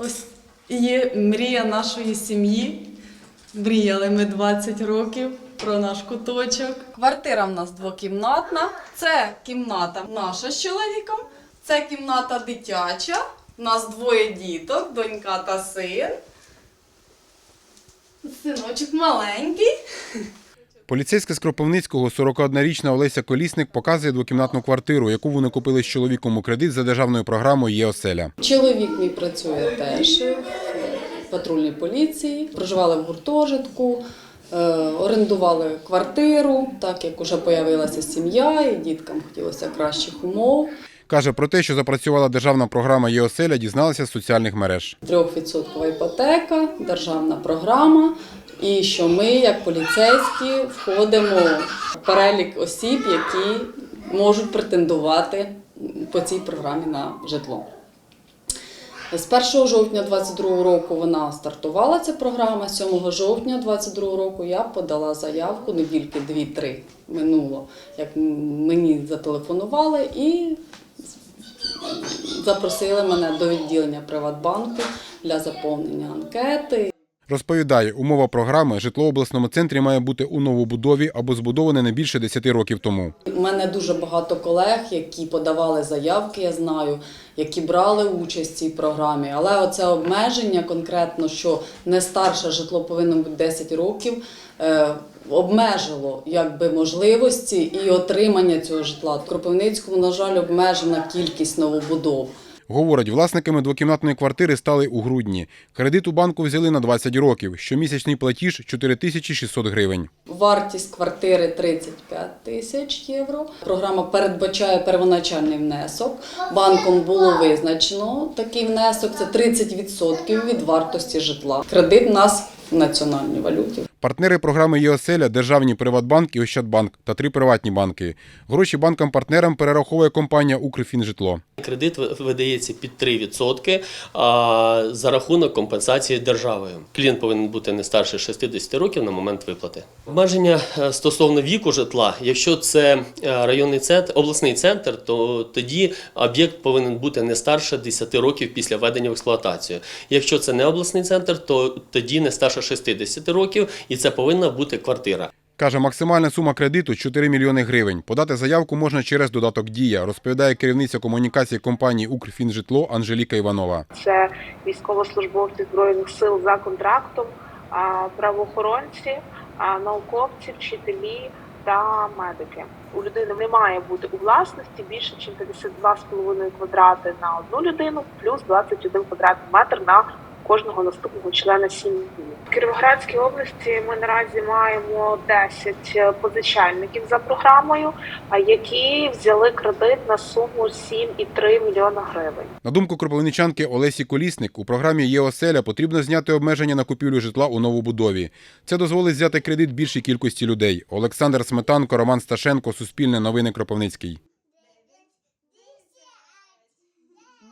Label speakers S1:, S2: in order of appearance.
S1: Ось є мрія нашої сім'ї. Мріяли ми 20 років про наш куточок. Квартира в нас двокімнатна. Це кімната наша з чоловіком, це кімната дитяча. У нас двоє діток, донька та син. Синочок маленький.
S2: Поліцейська з Кропивницького 41-річна Олеся Колісник показує двокімнатну квартиру, яку вони купили з чоловіком у кредит за державною програмою «Є-оселя».
S1: Чоловік мій працює теж в патрульній поліції, проживали в гуртожитку, е, орендували квартиру, так як вже появилася сім'я, і діткам хотілося кращих умов.
S2: Каже про те, що запрацювала державна програма «Є-оселя», дізналася з соціальних мереж.
S1: Трьохвідсоткова іпотека, державна програма. І що ми, як поліцейські, входимо в перелік осіб, які можуть претендувати по цій програмі на житло. З 1 жовтня 2022 року вона стартувала ця програма. 7 жовтня 2022 року я подала заявку, недільки 2-3 минуло, як мені зателефонували і запросили мене до відділення Приватбанку для заповнення анкети.
S2: Розповідає, умова програми житло в обласному центрі має бути у новобудові або збудоване не більше 10 років тому.
S1: У мене дуже багато колег, які подавали заявки, я знаю, які брали участь в цій програмі. Але оце обмеження конкретно, що не старше житло повинно бути 10 років, е, обмежило якби можливості і отримання цього житла. В Кропивницькому, на жаль, обмежена кількість новобудов.
S2: Говорить, власниками двокімнатної квартири стали у грудні. Кредит у банку взяли на 20 років. Щомісячний платіж 4600 гривень.
S1: Вартість квартири 35 тисяч євро. Програма передбачає первоначальний внесок. Банком було визначено такий внесок це 30% від вартості житла. Кредит у нас в національній валюті.
S2: Партнери програми «Є-оселя» – державні Приватбанк і Ощадбанк та три приватні банки. Гроші банкам-партнерам перераховує компанія «Укрфінжитло».
S3: Кредит видається під 3% а, за рахунок компенсації державою. Клієнт повинен бути не старше 60 років на момент виплати. Обмеження е, стосовно віку житла, якщо це е, районний центр, обласний центр, то тоді об'єкт повинен бути не старше 10 років після введення в експлуатацію. Якщо це не обласний центр, то тоді не старше 60 років, і це повинна бути квартира.
S2: Каже, максимальна сума кредиту – 4 мільйони гривень. Подати заявку можна через додаток «Дія», розповідає керівниця комунікації компанії «Укрфінжитло» Анжеліка Іванова.
S4: це військовослужбовці збройних сил за контрактом, правоохоронці, науковці, вчителі та медики. У людини не має бути у власності більше, ніж 52,5 квадрати на одну людину, плюс 21 квадратний метр на кожного наступного члена сім'ї. Кіровоградській області ми наразі маємо 10 позичальників за програмою, які взяли кредит на суму 7,3 мільйона гривень.
S2: На думку кропивничанки Олесі Колісник, у програмі «Є-оселя» потрібно зняти обмеження на купівлю житла у новобудові. Це дозволить взяти кредит більшій кількості людей. Олександр Сметанко, Роман Сташенко, Суспільне новини Кропивницький.